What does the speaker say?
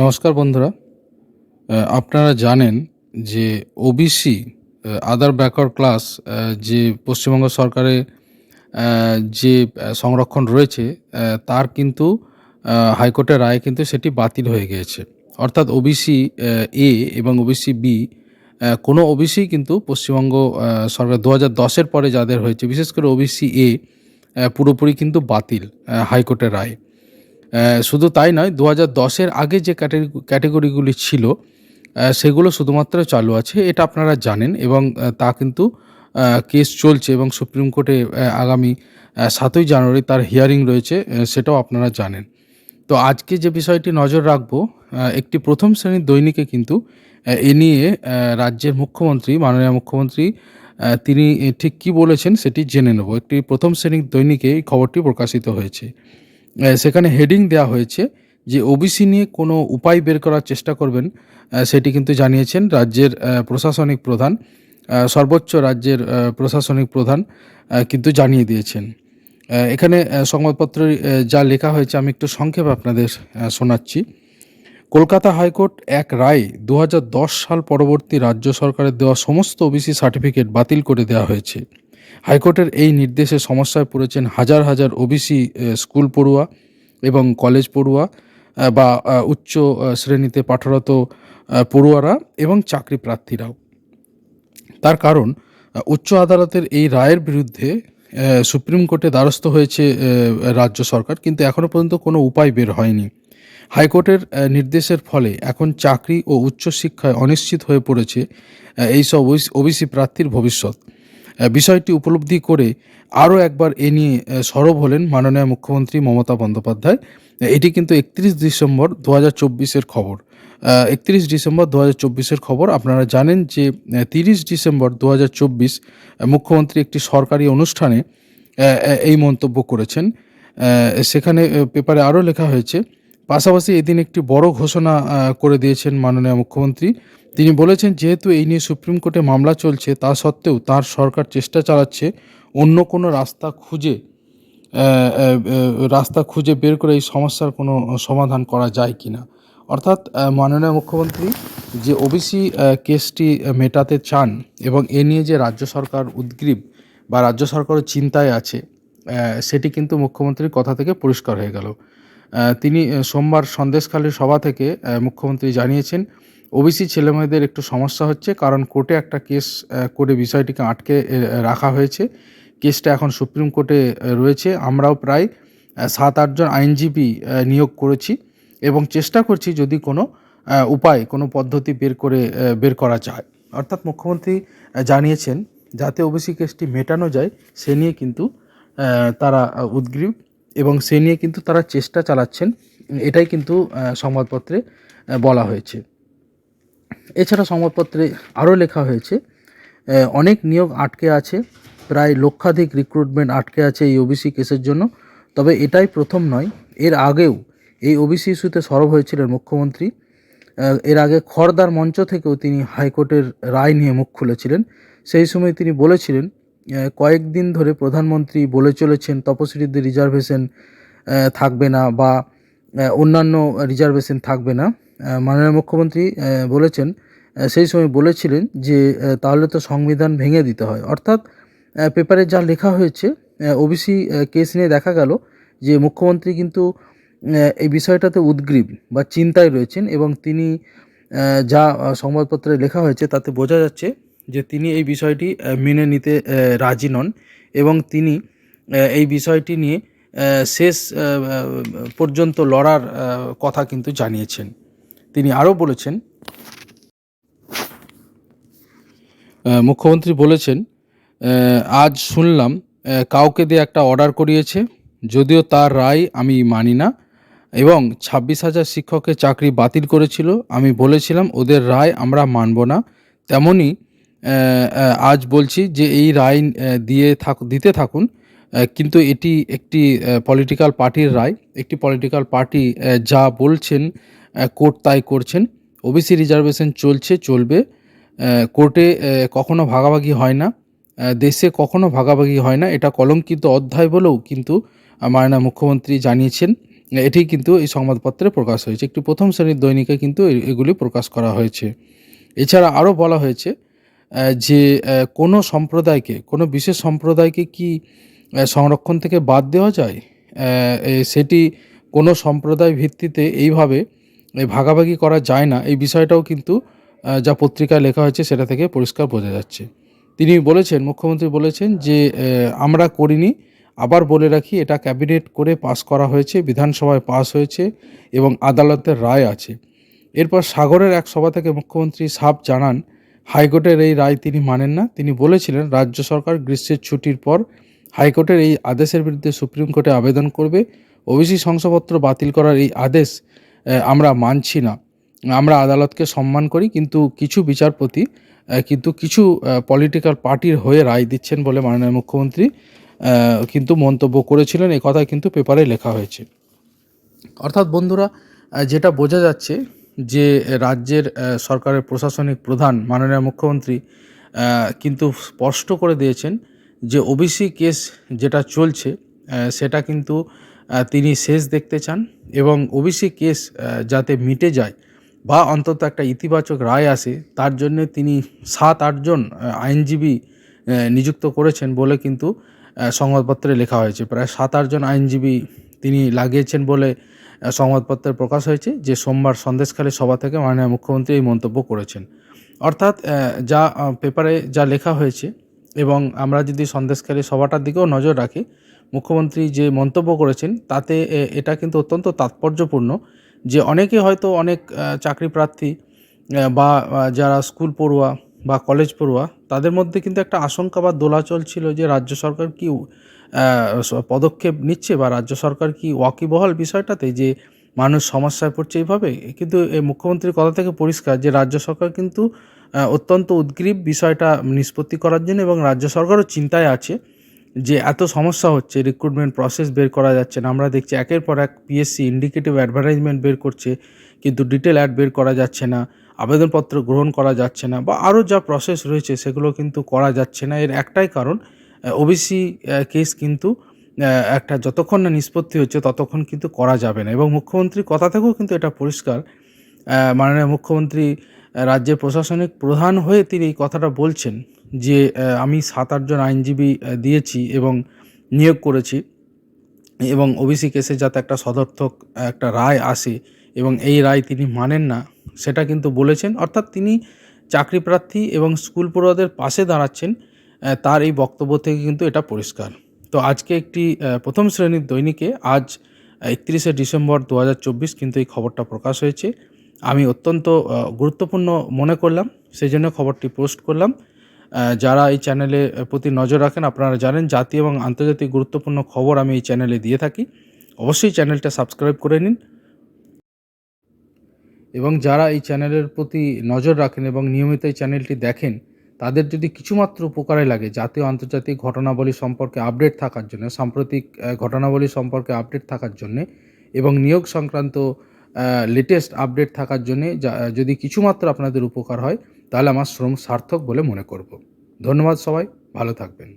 নমস্কার বন্ধুরা। আপনারা জানেন যে ওবিসি আদার ব্যাকওয়ার্ড ক্লাস যে পশ্চিমবঙ্গ সরকারের আহ, যে সংরক্ষণ রয়েছে তার কিন্তু হাইকোর্টের রায় কিন্তু সেটি বাতিল হয়ে গিয়েছে। অর্থাৎ ওবিসি এ এবং ওবিসি বি কোনো ওবিসি কিন্তু পশ্চিমবঙ্গ সরকার দু হাজার দশের পরে যাদের হয়েছে বিশেষ করে ওবিসি এ পুরোপুরি কিন্তু বাতিল হাইকোর্টের রায়। শুধু তাই নয় দু হাজার দশের আগে যে ক্যাটাগরি, ক্যাটেগরিগুলি ছিল সেগুলো শুধুমাত্র চালু আছে, এটা আপনারা জানেন এবং তা কিন্তু কেস চলছে এবং সুপ্রিম কোর্টে আগামী সাতই জানুয়ারি তার হিয়ারিং রয়েছে সেটাও আপনারা জানেন। তো আজকে যে বিষয়টি নজর রাখব একটি প্রথম শ্রেণির দৈনিকে কিন্তু এ নিয়ে রাজ্যের মুখ্যমন্ত্রী, মাননীয় মুখ্যমন্ত্রী তিনি ঠিক কি বলেছেন সেটি জেনে নেব। একটি প্রথম শ্রেণির দৈনিকে এই খবরটি প্রকাশিত হয়েছে। সেখানে হেডিং দেওয়া হয়েছে যে ওবিসি নিয়ে কোনো উপায় বের করার চেষ্টা করবেন সেটি কিন্তু জানিয়েছেন রাজ্যের প্রশাসনিক প্রধান সর্বোচ্চ রাজ্যের প্রশাসনিক প্রধান কিন্তু জানিয়ে দিয়েছেন। এখানে সংবাদপত্রে যা লেখা হয়েছে আমি একটু সংক্ষেপে আপনাদের শোনাচ্ছি। কলকাতা হাইকোর্ট এক রায় দু হাজার দশ সাল পরবর্তী রাজ্য সরকারের দেওয়া সমস্ত ওবিসি সার্টিফিকেট বাতিল করে দেওয়া হয়েছে। হাইকোর্টের এই নির্দেশে সমস্যায় পড়েছেন হাজার হাজার ওবিসি স্কুল পড়ুয়া এবং কলেজ পড়ুয়া বা উচ্চ শ্রেণীতে পাঠরত পড়ুয়ারা এবং চাকরি প্রার্থীরাও। তার কারণ উচ্চ আদালতের এই রায়ের বিরুদ্ধে সুপ্রিম কোর্টে দ্বারস্থ হয়েছে রাজ্য সরকার, কিন্তু এখনও পর্যন্ত কোনো উপায় বের হয়নি। হাইকোর্টের নির্দেশের ফলে এখন চাকরি ও উচ্চশিক্ষায় অনিশ্চিত হয়ে পড়েছে এইসব ওবিসি প্রার্থীর ভবিষ্যৎ। বিষয়টি উপলব্ধি করে আরও একবার এ নিয়ে সরব হলেন মাননীয় মুখ্যমন্ত্রী মমতা বন্দ্যোপাধ্যায়। এটি কিন্তু একত্রিশ ডিসেম্বর দু হাজার চব্বিশের খবর। একত্রিশ ডিসেম্বর দু হাজার চব্বিশের খবর। আপনারা জানেন যে তিরিশ ডিসেম্বর দু হাজার চব্বিশ মুখ্যমন্ত্রী একটি সরকারি অনুষ্ঠানে এই মন্তব্য করেছেন। সেখানে পেপারে আরও লেখা হয়েছে, পাশাপাশি এদিন একটি বড় ঘোষণা করে দিয়েছেন মাননীয় মুখ্যমন্ত্রী। তিনি বলেছেন, যেহেতু এই নিয়ে সুপ্রিম কোর্টে মামলা চলছে, তা সত্ত্বেও তার সরকার চেষ্টা চালাচ্ছে অন্য কোনো রাস্তা খুঁজে রাস্তা খুঁজে বের করে এই সমস্যার কোনো সমাধান করা যায় কি না। অর্থাৎ মাননীয় মুখ্যমন্ত্রী যে ওবিসি কেসটি মেটাতে চান এবং এ নিয়ে যে রাজ্য সরকার উদ্গ্রীব বা রাজ্য সরকারও চিন্তায় আছে সেটি কিন্তু মুখ্যমন্ত্রীর কথা থেকে পরিষ্কার হয়ে গেল। তিনি সোমবার সন্দেশখালীর সভা থেকে মুখ্যমন্ত্রী জানিয়েছেন ওবিসি ছেলেমেয়েদের একটু সমস্যা হচ্ছে, কারণ কোর্টে একটা কেস করে বিষয়টিকে আটকে রাখা হয়েছে। কেসটা এখন সুপ্রিম কোর্টে রয়েছে। আমরাও প্রায় সাত আটজন আইনজীবী নিয়োগ করেছি এবং চেষ্টা করছি যদি কোনো উপায়, কোনো পদ্ধতি বের করে বের করা যায়। অর্থাৎ মুখ্যমন্ত্রী জানিয়েছেন, যাতে ওবিসি কেসটি মেটানো যায়, সে নিয়ে কিন্তু তারা উদ্গ্রীব এবং সে নিয়ে কিন্তু তারা চেষ্টা চালাচ্ছেন। এটাই কিন্তু সংবাদপত্রে বলা হয়েছে। এছাড়া সংবাদপত্রে আরও লেখা হয়েছে অনেক নিয়োগ আটকে আছে, প্রায় লক্ষাধিক রিক্রুটমেন্ট আটকে আছে এই ওবিসি কেসের জন্য। তবে এটাই প্রথম নয়, এর আগেও এই ওবিসি ইস্যুতে সরব হয়েছিলেন মুখ্যমন্ত্রী। এর আগে খড়দার মঞ্চ থেকেও তিনি হাইকোর্টের রায় নিয়ে মুখ খুলেছিলেন। সেই সময় তিনি বলেছিলেন কয়েকদিন ধরে প্রধানমন্ত্রী বলে চলেছেন, তপশিলীদের রিজার্ভেশন থাকবে না বা অন্যান্য রিজার্ভেশন থাকবে না। মাননীয় মুখ্যমন্ত্রী বলেছেন সেই সময় বলেছিলেন যে তাহলে তো সংবিধান ভেঙে দিতে হয়। অর্থাৎ পেপারে যা লেখা হয়েছে ওবিসি কেস নিয়ে দেখা গেল যে, মুখ্যমন্ত্রী কিন্তু এই বিষয়টাতে উদ্গ্রীব বা চিন্তায় রয়েছেন এবং তিনি যা সংবাদপত্রে লেখা হয়েছে তাতে বোঝা যাচ্ছে যে, তিনি এই বিষয়টি মেনে নিতে রাজি নন এবং তিনি এই বিষয়টি নিয়ে শেষ পর্যন্ত লড়ার কথা কিন্তু জানিয়েছেন। তিনি আরও বলেছেন মুখ্যমন্ত্রী বলেছেন আজ শুনলাম কাউকে দিয়ে একটা অর্ডার করিয়েছে যদিও তার রায় আমি মানি না এবং ছাব্বিশ হাজার শিক্ষকের চাকরি বাতিল করেছিল আমি বলেছিলাম ওদের রায় আমরা মানব না। আহ, আজ বলছি যে এই রায় দিয়ে থাক দিতে থাকুন কিন্তু এটি একটি পলিটিক্যাল পার্টির রায় একটি পলিটিক্যাল পার্টি যা বলছেন কোর্ট তাই করছেন। ওবিসি রিজার্ভেশন চলছে, চলবে। কোর্টে কখনো ভাগাভাগি হয় না। দেশে কখনো ভাগাভাগি হয় না। এটা কলঙ্কিত অধ্যায় বলেও কিন্তু মায়না মুখ্যমন্ত্রী জানিয়েছেন। এটি কিন্তু এই সংবাদপত্রে প্রকাশ হয়েছে। একটি প্রথম শ্রেণির দৈনিকে কিন্তু এগুলি প্রকাশ করা হয়েছে। এছাড়া আরও বলা হয়েছে যে কোনো সম্প্রদায়কে, কোনো বিশেষ সম্প্রদায়কে কি সংরক্ষণ থেকে বাদ দেওয়া যায়? সেটি কোনো সম্প্রদায় ভিত্তিতে এইভাবে ভাগাভাগি করা যায় না। এই বিষয়টাও কিন্তু যা পত্রিকায় লেখা হয়েছে সেটা থেকে পরিষ্কার বোঝা যাচ্ছে। তিনি বলেছেন, মুখ্যমন্ত্রী বলেছেন যে আমরা করিনি, আবার বলে রাখি, এটা ক্যাবিনেট করে পাস করা হয়েছে, বিধানসভায় পাস হয়েছে এবং আদালতের রায় আছে। এরপর সাগরের এক সভা থেকে মুখ্যমন্ত্রী সাপ জানান, হাইকোর্টের এই রায় তিনি মানেন না। তিনি বলেছিলেন, রাজ্য সরকার গ্রীষ্মের ছুটির পর হাইকোর্টের এই আদেশের বিরুদ্ধে সুপ্রিম কোর্টে আবেদন করবে। ওবিসি শংসাপত্র বাতিল করার এই আদেশ আমরা মানছি না। আমরা আদালতকে সম্মান করি, কিন্তু কিছু বিচারপতি কিন্তু কিছু পলিটিক্যাল পার্টির হয়ে রায় দিচ্ছেন বলে মাননীয় মুখ্যমন্ত্রী কিন্তু মন্তব্য করেছিলেন। এ কথা কিন্তু পেপারে লেখা হয়েছে। অর্থাৎ বন্ধুরা যেটা বোঝা যাচ্ছে যে রাজ্যের সরকারের প্রশাসনিক প্রধান মাননীয় মুখ্যমন্ত্রী কিন্তু স্পষ্ট করে দিয়েছেন যে ওবিসি কেস যেটা চলছে সেটা কিন্তু তিনি শেষ দেখতে চান এবং ওবিসি কেস যাতে মিটে যায় বা অন্তত একটা ইতিবাচক রায় আসে, তার জন্য তিনি সাত আটজন আইনজীবী নিযুক্ত করেছেন বলে কিন্তু সংবাদপত্রে লেখা হয়েছে। প্রায় সাত আটজন আইনজীবী তিনি লাগিয়েছেন বলে সংবাদপত্রে প্রকাশ হয়েছে যে সোমবার সন্দেশখালী সভা থেকে মাননীয় মুখ্যমন্ত্রী এই মন্তব্য করেছেন। অর্থাৎ যা পেপারে যা লেখা হয়েছে এবং আমরা যদি সন্দেশখালী সভাটার দিকেও নজর রাখি মুখ্যমন্ত্রী যে মন্তব্য করেছেন, তাতে এটা কিন্তু অত্যন্ত তাৎপর্যপূর্ণ যে অনেকে হয়তো অনেক চাকরি প্রার্থী বা যারা স্কুল পড়ুয়া বা কলেজ পড়ুয়া, তাদের মধ্যে কিন্তু একটা আশঙ্কা বা দোলাচল ছিল যে রাজ্য সরকার কি পদক্ষেপ নিচ্ছে বা রাজ্য সরকার কি ওয়াকিবহাল বিষয়টাতে যে মানুষ সমস্যায় পড়ছে এইভাবে? কিন্তু মুখ্যমন্ত্রীর কথা থেকে পরিষ্কার যে রাজ্য সরকার কিন্তু অত্যন্ত উদ্গ্রীব বিষয়টা নিষ্পত্তি করার জন্য এবং রাজ্য সরকারও চিন্তায় আছে। যে এত সমস্যা হচ্ছে রিক্রুটমেন্ট প্রসেস বের করা যাচ্ছে না। আমরা দেখছি একের পর এক পিএসসি ইন্ডিকেটিভ অ্যাডভার্টাইজমেন্ট বের করছে, কিন্তু ডিটেল অ্যাড বের করা যাচ্ছে না, আবেদনপত্র গ্রহণ করা যাচ্ছে না, বা আরও যা প্রসেস রয়েছে সেগুলো কিন্তু করা যাচ্ছে না। এর একটাই কারণ ওবিসি কেস কিন্তু একটা যতক্ষণ না নিষ্পত্তি হচ্ছে ততক্ষণ কিন্তু করা যাবে না। এবং মুখ্যমন্ত্রীর কথা থেকেও কিন্তু এটা পরিষ্কার মাননীয় মুখ্যমন্ত্রী রাজ্যের প্রশাসনিক প্রধান হয়ে তিনি এই কথাটা বলছেন যে আমি সাত আটজন আইনজীবী দিয়েছি এবং নিয়োগ করেছি এবং ওবিসি কেসে যাতে একটা সদর্থক, একটা রায় আসে এবং এই রায় তিনি মানেন না, সেটা কিন্তু বলেছেন। অর্থাৎ তিনি চাকরি প্রার্থী এবং স্কুল পড়ুয়াদের পাশে দাঁড়াচ্ছেন তার এই বক্তব্য থেকে কিন্তু এটা পরিষ্কার। তো আজকে একটি প্রথম শ্রেণির দৈনিকে আজ একত্রিশে ডিসেম্বর দু হাজার চব্বিশ কিন্তু এই খবরটা প্রকাশ হয়েছে। আমি অত্যন্ত গুরুত্বপূর্ণ মনে করলাম সেই জন্য খবরটি পোস্ট করলাম। যারা এই চ্যানেলে প্রতি নজর রাখেন, আপনারা জানেন, জাতীয় এবং আন্তর্জাতিক গুরুত্বপূর্ণ খবর আমি এই চ্যানেলে দিয়ে থাকি। অবশ্যই চ্যানেলটা সাবস্ক্রাইব করে নিন। এবং যারা এই চ্যানেলের প্রতি নজর রাখেন এবং নিয়মিত এই চ্যানেলটি দেখেন, তাদের যদি কিছুমাত্র উপকারে লাগে, জাতীয় আন্তর্জাতিক ঘটনাবলী সম্পর্কে আপডেট থাকার জন্য, সাম্প্রতিক ঘটনাবলী সম্পর্কে আপডেট থাকার জন্য এবং নিয়োগ সংক্রান্ত লেটেস্ট আপডেট থাকার জন্য যদি কিছুমাত্র আপনাদের উপকার হয়, তাহলে আমার শ্রম সার্থক বলে মনে করব। ধন্যবাদ সবাই, ভালো থাকবেন।